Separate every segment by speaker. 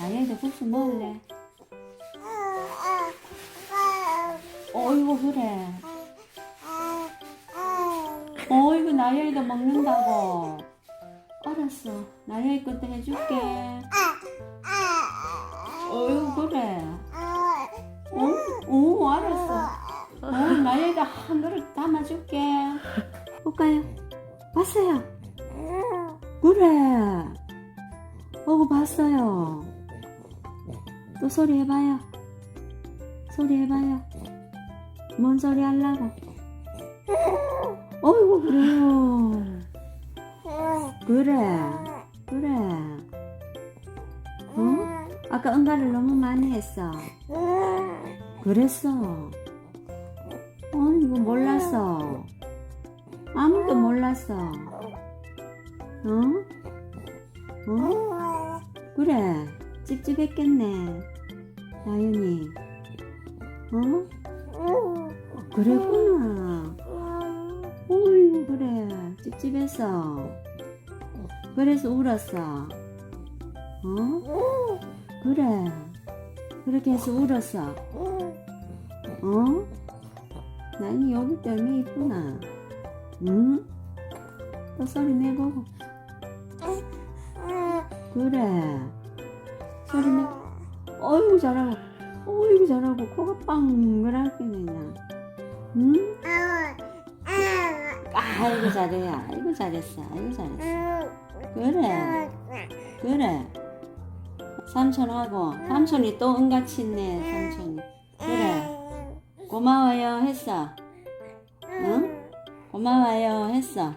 Speaker 1: 나연이도 국수 먹을래? 어이구 그래. 어이구 나연이도 먹는다고. 알았어. 나연이 것도 해줄게. 어이구 그래. 어? 오 알았어. 어, 나연이도 한 그릇 담아줄게. 볼까요? 봤어요. 그래. 어구 봤어요 또 소리 해봐요. 소리 해봐요. 뭔 소리 하려고? 어이구 그래요. 그래. 그래. 어? 아까 응가를 너무 많이 했어. 그랬어. 어 이거 몰랐어. 아무도 몰랐어. 어? 어? 그래 찝찝했겠네. 나연이. 어? 그랬구나. 어이구 그래. 찝찝했어. 그래서 울었어. 어? 그래. 그렇게 해서 울었어. 어? 나연이 여기 때문에 이쁘나. 응? 또 소리 내보고. 그래 내 어이구 잘하고. 어이구 잘하고. 코가 빵그랗게 그냥 응? 아이고 잘해. 아이고 잘했어. 아이고 잘했어. 그래. 그래. 삼촌하고. 삼촌이 또 응가치네 삼촌이. 그래. 고마워요. 했어? 응? 고마워요. 했어?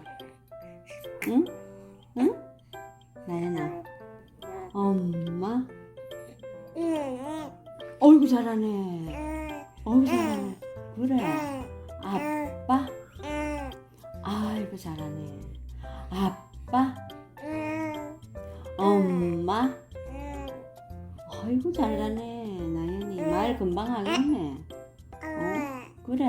Speaker 1: 응? 응? 나연아. 엄마 어이구 잘하네. 어이구 잘하네. 그래. 아빠? 아이고 잘하네. 아빠? 엄마? 아이고 잘하네. 나연이 말 금방 하겠네. 어? 그래